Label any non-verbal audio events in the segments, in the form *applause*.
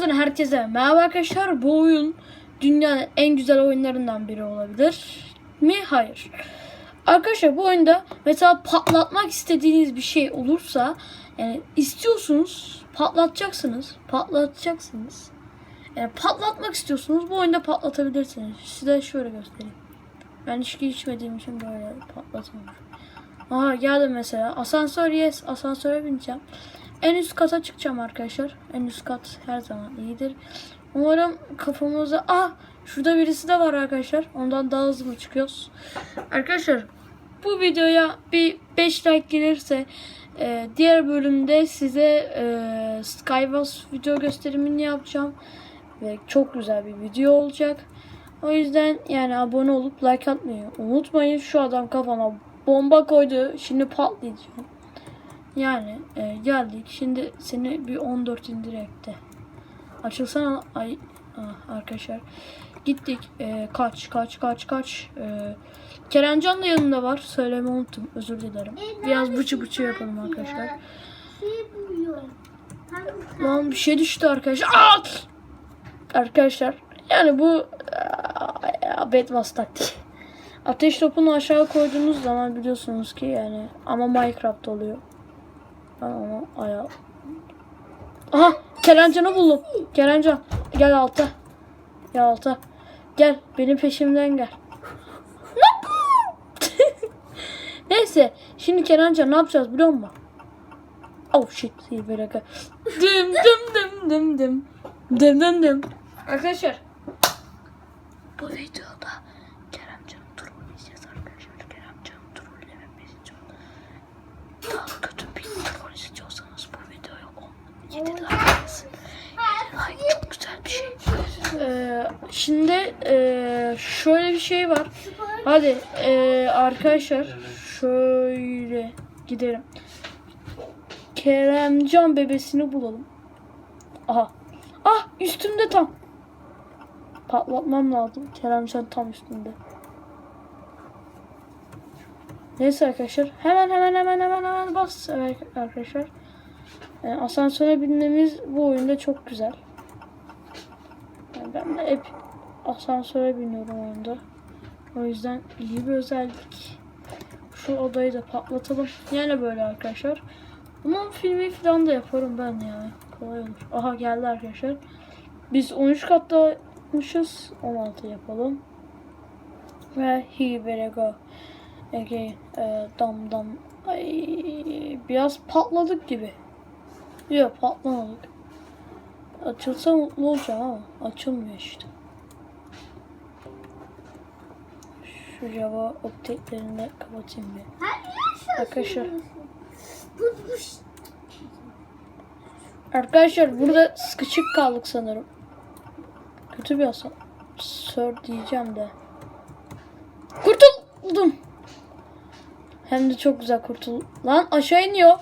Videomuzdan herkese merhaba arkadaşlar. Bu oyun dünyanın en güzel oyunlarından biri olabilir mi? Hayır. Arkadaşlar bu oyunda mesela patlatmak istediğiniz bir şey olursa yani istiyorsunuz patlatacaksınız. Patlatacaksınız. Yani patlatmak istiyorsunuz bu oyunda patlatabilirsiniz. Size şöyle göstereyim. Ben içki içmediğim için böyle patlatamıyorum. Aha geldim mesela. Asansör yes. Asansöre bineceğim. En üst kata çıkacağım arkadaşlar. En üst kat her zaman iyidir. Umarım kafamıza... Ah! Şurada birisi de var arkadaşlar. Ondan daha hızlı mı çıkıyoruz? Arkadaşlar bu videoya bir 5 like gelirse e, diğer bölümde size e, Skywars video gösterimini yapacağım. Ve çok güzel bir video olacak. O yüzden yani abone olup like atmayı unutmayın. Şu adam kafama bomba koydu. Şimdi patlayacağım. Yani e, geldik. Şimdi seni bir 14 indirek de. Açılsana. Ay ah, arkadaşlar. Gittik. E, kaç kaç kaç kaç. E, Kerencan da yanında var. Söylemeyi unuttum. Özür dilerim. Biraz bıçı bıçı yapalım arkadaşlar. Şey Lan bir şey düştü arkadaşlar. Aa! Arkadaşlar yani bu aa, bedvas taktiği. Ateş topunu aşağı koyduğunuz zaman biliyorsunuz ki yani ama Minecraft oluyor. Ben onu ayağa... Aha Kerencan'ı buldum. Kerencan gel alta. Gel alta. Gel benim peşimden gel. *laughs* Neyse şimdi Kerencan ne yapacağız biliyor musun? Oh shit iyi dakika. Dım dım dım dım dım. Dım dım dım. Arkadaşlar. Bu videoda Keremcan'ı trolleyeceğiz arkadaşlar. Keremcan'ı trollememiz için. Daha kötü bir troll istiyorsanız bu videoya 17 7 like çok güzel bir şey. Ee, şimdi ee, şöyle bir şey var. Hadi ee, arkadaşlar şöyle gidelim. Keremcan bebesini bulalım. Aha. Ah üstümde tam. Patlatmam lazım. Keremcan tam üstünde. Neyse arkadaşlar. Hemen hemen hemen hemen hemen bas arkadaşlar. Yani asansöre binmemiz bu oyunda çok güzel. Yani ben de hep asansöre biniyorum oyunda. O yüzden iyi bir özellik. Şu odayı da patlatalım. Yani böyle arkadaşlar. Bunun filmi falan da yaparım ben ya. Kolay olur. Aha geldi arkadaşlar. Biz 13 katta yapmışız. 16 yapalım. Ve he better go. Again. E, dam dam. Ay, biraz patladık gibi. Yok patlamadık. Açılsa mutlu olacağım ama açılmıyor işte. Şu Java update'lerini de kapatayım bir. Arkadaşlar. Arkadaşlar burada sıkışık kaldık sanırım. Kötü bir hasar. Sör diyeceğim de. Kurtuldum. Hem de çok güzel kurtul. Lan aşağı iniyor.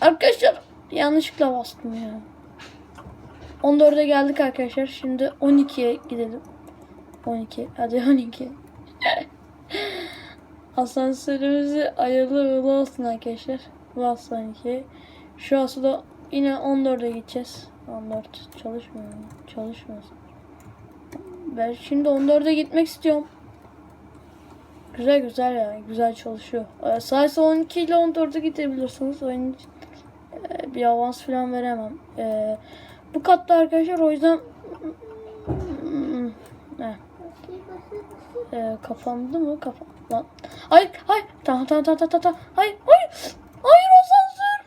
Arkadaşlar yanlışlıkla bastım ya. 14'e geldik arkadaşlar. Şimdi 12'ye gidelim. 12. Hadi 12. *laughs* Asansörümüzü ayarlı uğurlu olsun arkadaşlar. Bas 12. Şu da yine 14'e gideceğiz. 14 çalışmıyor? Çalışmıyor. Ben şimdi 14'e gitmek istiyorum. Güzel güzel ya. Güzel çalışıyor. Ee, Sadece 12 ile 14'e gidebilirsiniz. Oyun için bir avans falan veremem. Ee, bu katta arkadaşlar o yüzden ne? Ee, kapandı mı? Kapan. Lan. Hayır, hayır. Tamam, tamam, tamam, tamam, tamam. Hayır, hayır. Hayır asansör.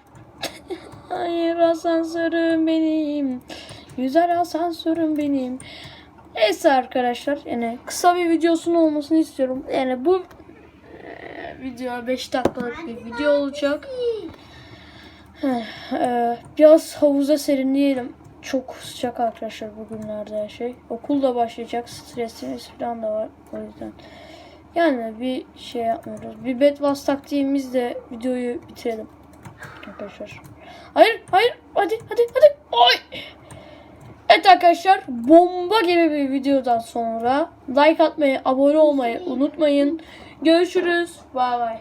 *laughs* hayır asansörüm benim. Güzel asansörüm benim. Neyse arkadaşlar yani kısa bir videosunun olmasını istiyorum. Yani bu e, video 5 dakikalık bir video olacak. E, biraz havuza serinleyelim. Çok sıcak arkadaşlar bugünlerde her şey. Okul da başlayacak. Stresimiz falan da var. O yüzden. Yani bir şey yapmıyoruz. Bir bedvas taktiğimizle de videoyu bitirelim. Arkadaşlar. Hayır hayır hadi hadi hadi. Oy. Evet arkadaşlar bomba gibi bir videodan sonra like atmayı, abone olmayı unutmayın. Görüşürüz. Bay bay.